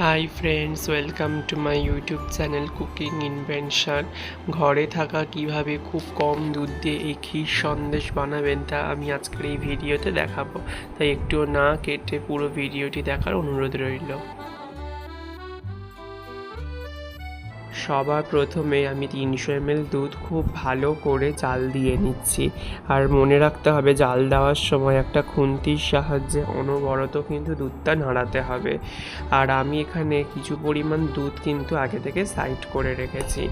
Hi friends welcome to my YouTube channel cooking invention ঘরে থাকা কীভাবে খুব কম দুধ দিয়ে এই ক্ষীর সন্দেশ বানাবেন তা আমি আজকের এই ভিডিওতে দেখাবো। তাই একটুও না কেটে পুরো ভিডিওটি দেখার অনুরোধ রইল। সবার প্রথমে আমি তিনশো এমএল দুধ খুব ভালো করে জাল দিয়ে নিচ্ছি। আর মনে রাখতে হবে, জাল দেওয়ার সময় একটা খুন্তির সাহায্যে অনবরত কিন্তু দুধটা নাড়াতে হবে। আর আমি এখানে কিছু পরিমাণ দুধ কিন্তু আগে থেকে সাইড করে রেখেছি।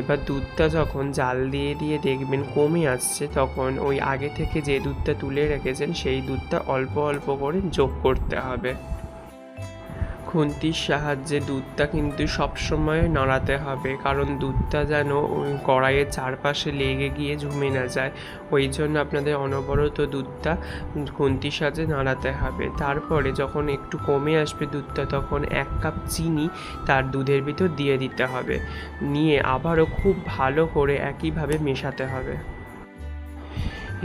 এবার দুধটা যখন জাল দিয়ে দিয়ে দেখবেন কমে আসছে, তখন ওই আগে থেকে যে দুধটা তুলে রেখেছেন, সেই দুধটা অল্প অল্প করে যোগ করতে হবে। খুন্তির সাহায্যে দুধটা কিন্তু সবসময় নাড়াতে হবে, কারণ দুধটা যেন কড়াইয়ের চারপাশে লেগে গিয়ে জমে না যায়। ওই জন্য আপনাদের অনবরত দুধটা খুন্তির সাহায্যে নাড়াতে হবে। তারপরে যখন একটু কমে আসবে দুধটা, তখন এক কাপ চিনি তার দুধের ভিতর দিয়ে দিতে হবে। নিয়ে আবারও খুব ভালো করে একইভাবে মেশাতে হবে।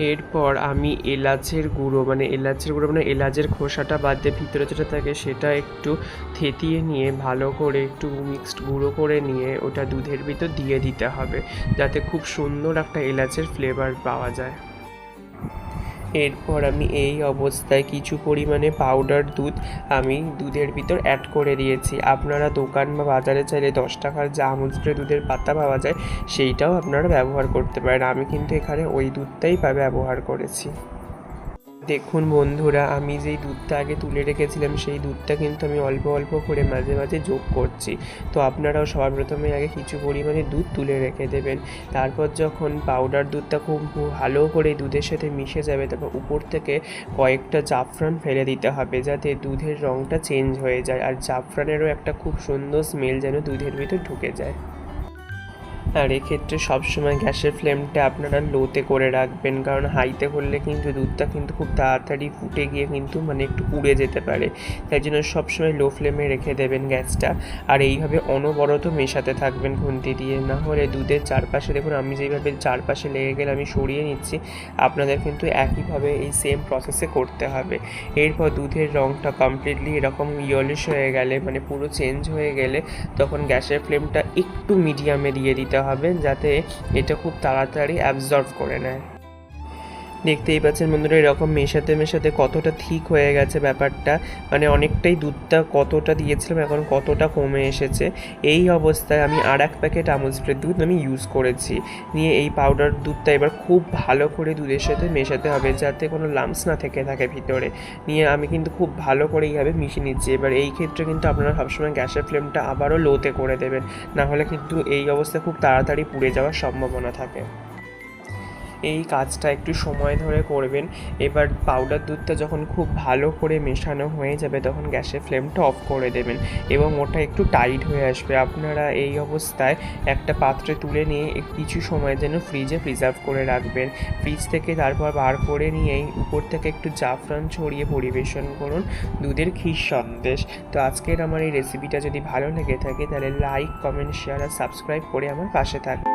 এরপর আমি এলাচের গুঁড়ো মানে এলাচের গুঁড়ো মানে এলাচের খোসাটা বাদ দিয়ে ভিতরে যেটা থাকে সেটা একটু থেতিয়ে নিয়ে ভালো করে একটু মিক্সড গুঁড়ো করে নিয়ে ওটা দুধের ভিতর দিয়ে দিতে হবে, যাতে খুব সুন্দর একটা এলাচের ফ্লেভার পাওয়া যায়। এরপর আমি এই অবস্থায় কিছু পরিমাণে পাউডার দুধ আমি দুধের ভিতর অ্যাড করে দিয়েছি। আপনারা দোকান বা বাজারে চাইলে দশ টাকার যা আমুল স্প্রে দুধের পাতা পাওয়া যায়, সেইটাও আপনারা ব্যবহার করতে পারেন। আমি কিন্তু এখানে ওই দুধটাই ব্যবহার করেছি। দেখুন বন্ধুরা, আমি যেই দুধটা আগে তুলে রেখেছিলাম, সেই দুধটা কিন্তু আমি অল্প অল্প করে মাঝে মাঝে যোগ করছি। তো আপনারাও সবার প্রথমে আগে কিছু পরিমাণে দুধ তুলে রেখে দেবেন। তারপর যখন পাউডার দুধটা খুব ভালো করে দুধের সাথে মিশে যাবে, তারপর উপর থেকে কয়েকটা জাফরান ফেলে দিতে হবে, যাতে দুধের রঙটা চেঞ্জ হয়ে যায়। আর জাফরানেরও একটা খুব সুন্দর স্মেল যেন দুধের ভিতর ঢুকে যায়। আর এক্ষেত্রে সবসময় গ্যাসের ফ্লেমটা আপনারা লোতে করে রাখবেন। কারণ হাইতে করলে কিন্তু দুধটা কিন্তু খুব তাড়াতাড়ি ফুটে গিয়ে কিন্তু মানে একটু পুড়ে যেতে পারে। তাই জন্য সবসময় লো ফ্লেমে রেখে দেবেন গ্যাসটা। আর এইভাবে অনবরত মেশাতে থাকবেন খুন্তি দিয়ে। না হলে দুধের চারপাশে দেখুন, আমি যেইভাবে চারপাশে লেগে গেলে আমি সরিয়ে নিচ্ছি, আপনাদের কিন্তু একইভাবে এই সেম প্রসেসে করতে হবে। এরপর দুধের রঙটা কমপ্লিটলি এরকম ইয়লিশ হয়ে গেলে মানে পুরো চেঞ্জ হয়ে গেলে, তখন গ্যাসের ফ্লেমটা একটু মিডিয়ামে দিয়ে দিতে হবে যাতে এটা খুব তাড়াতাড়ি অ্যাবজর্ব করে নেয়। দেখতেই পাচ্ছেন বন্ধুরা, এরকম মেশাতে মেশাতে কতটা ঠিক হয়ে গেছে ব্যাপারটা। মানে অনেকটাই দুধটা কতটা দিয়েছিলাম, এখন কতটা কমে এসেছে। এই অবস্থায় আমি আর এক প্যাকেট আমুল স্প্রে দুধ আমি ইউজ করেছি। নিয়ে এই পাউডার দুধটা এবার খুব ভালো করে দুধের সাথে মেশাতে হবে, যাতে কোনো লাম্পস না থেকে থাকে ভিতরে। নিয়ে আমি কিন্তু খুব ভালো করে এইভাবে মিশিয়ে নিচ্ছি। এবার এই ক্ষেত্রে কিন্তু আপনারা সবসময় গ্যাসের ফ্লেমটা আবারও লোতে করে দেবেন। না হলে কিন্তু এই অবস্থায় খুব তাড়াতাড়ি পুড়ে যাওয়ার সম্ভাবনা থাকে। এই কাজটা একটু সময় ধরে করবেন। এবার পাউডার দুধটা যখন খুব ভালো করে মেশানো হয়ে যাবে, তখন গ্যাসের ফ্লেমটা অফ করে দেবেন এবং ওটা একটু টাইট হয়ে আসবে। আপনারা এই অবস্থায় একটা পাত্রে তুলে নিয়ে কিছু সময় যেন ফ্রিজে প্রিজার্ভ করে রাখবেন। ফ্রিজ থেকে তারপর বার করে নিয়েই উপর থেকে একটু জাফরান ছড়িয়ে পরিবেশন করুন দুধের ক্ষীর সন্দেশ। তো আজকের আমার এই রেসিপিটা যদি ভালো লেগে থাকে, তাহলে লাইক কমেন্ট শেয়ার আর সাবস্ক্রাইব করে আমার পাশে থাকবে